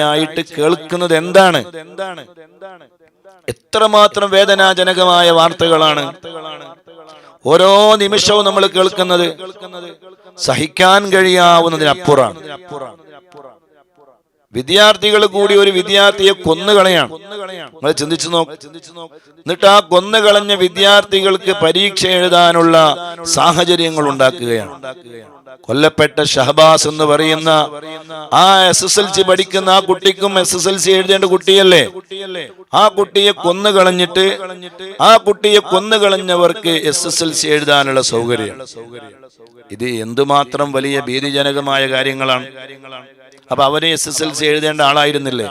ആയിട്ട് കേൾക്കുന്നത് എന്താണ്? എത്രമാത്രം വേദനാജനകമായ വാർത്തകളാണ്. ഓരോ നിമിഷവും നമ്മൾ കേൾക്കുന്നത് സഹിക്കാൻ കഴിയാവുന്നതിനപ്പുറാണ് വിദ്യാർത്ഥികൾ കൂടി ഒരു വിദ്യാർത്ഥിയെ കൊന്നുകളയാണ്. നിങ്ങൾ ചിന്തിച്ചു നോക്ക്. എന്നിട്ട് ആ കൊന്നുകളഞ്ഞ വിദ്യാർത്ഥികൾക്ക് പരീക്ഷ എഴുതാനുള്ള സാഹചര്യങ്ങൾ ഉണ്ടാക്കുകയാണ്. കൊല്ലപ്പെട്ട ഷഹബാസ് എന്ന് പറയുന്ന ആ എസ് എസ് എൽ സി പഠിക്കുന്ന ആ കുട്ടിക്കും എസ് എസ് എൽ സി എഴുതേണ്ട കുട്ടിയല്ലേ? ആ കുട്ടിയെ കൊന്നു കളഞ്ഞിട്ട് ആ കുട്ടിയെ കൊന്നു കളഞ്ഞവർക്ക് എസ് എസ് എൽ സി എഴുതാനുള്ള സൗകര്യം. ഇത് എന്തുമാത്രം വലിയ ഭീതിജനകമായ കാര്യങ്ങളാണ്. അപ്പൊ അവർ എസ് എസ് എൽ സി എഴുതേണ്ട ആളായിരുന്നില്ലേ?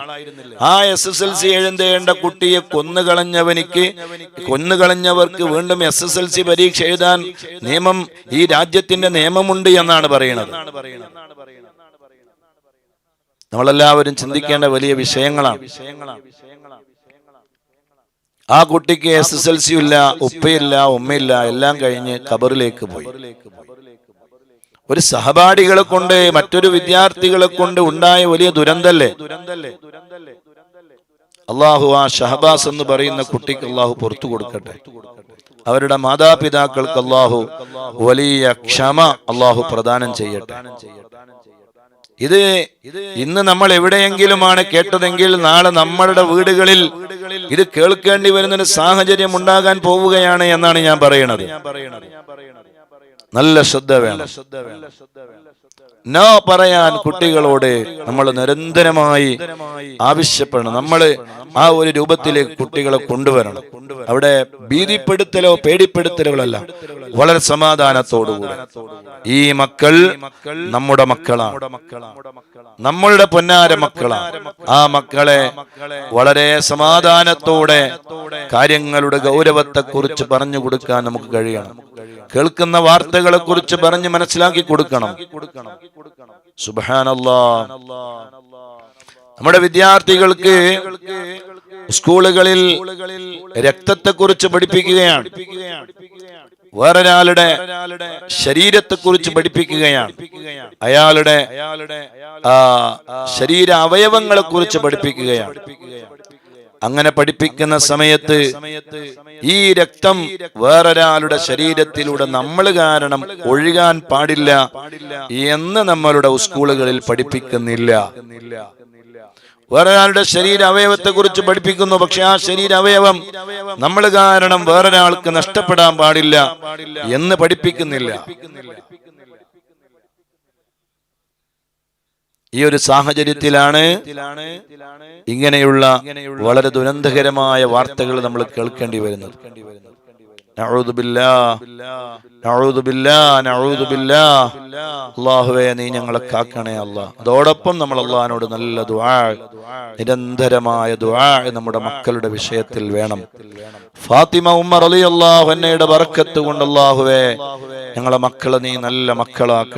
ആ എസ് എസ് എൽ സി എഴുതേണ്ട കുട്ടിയെ കൊന്നുകളഞ്ഞവനിക്ക് കൊന്നുകളഞ്ഞവർക്ക് വീണ്ടും എസ് എസ് എൽ സി പരീക്ഷ എഴുതാൻ നിയമം ഈ രാജ്യത്തിന്റെ നിയമമുണ്ട് എന്നാണ് പറയുന്നത്. നമ്മളെല്ലാവരും ചിന്തിക്കേണ്ട വലിയ വിഷയങ്ങളാണ്. ആ കുട്ടിക്ക് എസ് എസ് എൽ സി ഇല്ല ഉപ്പയില്ല ഉമ്മയില്ല എല്ലാം കഴിഞ്ഞ് കബറിലേക്ക് പോയി. ഒരു സഹപാഠികളെ കൊണ്ട് മറ്റൊരു വിദ്യാർത്ഥികളെ കൊണ്ട് ഉണ്ടായ വലിയ ദുരന്തല്ലേ? അള്ളാഹു ആ ഷഹബാസ് എന്ന് പറയുന്ന കുട്ടിക്ക് അള്ളാഹു പുറത്തു കൊടുക്കട്ടെ. അവരുടെ മാതാപിതാക്കൾക്ക് അള്ളാഹു വലിയ ക്ഷമ അള്ളാഹു പ്രദാനം ചെയ്യട്ടെ. ഇത് ഇന്ന് നമ്മൾ എവിടെയെങ്കിലുമാണ് കേട്ടതെങ്കിൽ നാളെ നമ്മളുടെ വീടുകളിൽ ഇത് കേൾക്കേണ്ടി വരുന്നൊരു സാഹചര്യം ഉണ്ടാകാൻ പോവുകയാണ് എന്നാണ് ഞാൻ പറയുന്നത്. നല്ല ശ്രദ്ധ വേണം. നോ പറയാൻ കുട്ടികളോട് നമ്മൾ നിരന്തരമായി ആവശ്യപ്പെടണം. നമ്മൾ ആ ഒരു രൂപത്തിലേക്ക് കുട്ടികളെ കൊണ്ടുവരണം. അവിടെ ഭീതിപ്പെടുത്തലോ പേടിപ്പെടുത്തലുകളല്ല. വളരെ സമാധാനത്തോടുകൂടെ. ഈ മക്കൾ നമ്മുടെ മക്കളാണ്. നമ്മളുടെ പൊന്നാര മക്കളാണ്. ആ മക്കളെ വളരെ സമാധാനത്തോടെ കാര്യങ്ങളുടെ ഗൗരവത്തെ കുറിച്ച് പറഞ്ഞു കൊടുക്കാൻ നമുക്ക് കഴിയണം. കേൾക്കുന്ന വാർത്തകളെ കുറിച്ച് പറഞ്ഞ് മനസ്സിലാക്കി കൊടുക്കണം. സുബാനല്ലാ നമ്മുടെ വിദ്യാർത്ഥികൾക്ക് സ്കൂളുകളിൽ രക്തത്തെ കുറിച്ച് പഠിപ്പിക്കുകയാണ്. വേറൊരാളുടെ ശരീരത്തെ കുറിച്ച് പഠിപ്പിക്കുകയാണ്. അയാളുടെ ശരീര അവയവങ്ങളെ കുറിച്ച് പഠിപ്പിക്കുകയാണ്. അങ്ങനെ പഠിപ്പിക്കുന്ന സമയത്ത് ഈ രക്തം വേറൊരാളുടെ ശരീരത്തിലൂടെ നമ്മൾ കാരണം ഒഴുകാൻ പാടില്ല എന്ന് നമ്മളുടെ സ്കൂളുകളിൽ പഠിപ്പിക്കുന്നില്ല. വേറൊരാളുടെ ശരീര അവയവത്തെ കുറിച്ച് പഠിപ്പിക്കുന്നു പക്ഷെ ആ ശരീര അവയവം നമ്മൾ കാരണം വേറൊരാൾക്ക് നഷ്ടപ്പെടാൻ പാടില്ല എന്ന് പഠിപ്പിക്കുന്നില്ല. ഈ ഒരു സാഹചര്യത്തിലാണ് ഇങ്ങനെയുള്ള വളരെ ദുരന്തകരമായ വാർത്തകൾ നമ്മൾ കേൾക്കേണ്ടി വരുന്നത്. നീ ഞങ്ങളെ കാക്കണേ അല്ല. അതോടൊപ്പം നമ്മൾ അള്ളാഹിനോട് നല്ല ദുആ നിരന്തരമായ ദുആ നമ്മുടെ മക്കളുടെ വിഷയത്തിൽ വേണം. ഫാത്തിമ ഉമ്മർ അലി അള്ളാഹു എന്നയുടെ ബറക്കത്ത് കൊണ്ട് അള്ളാഹുവേ ഞങ്ങളെ മക്കളെ നീ നല്ല മക്കളാക്കണം.